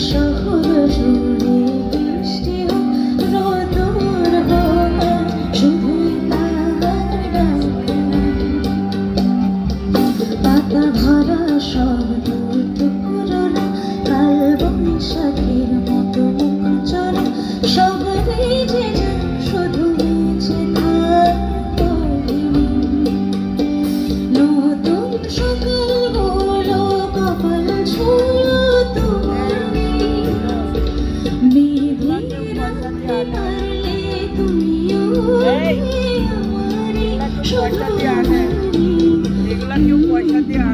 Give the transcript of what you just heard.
守护的祝福 Hey, la que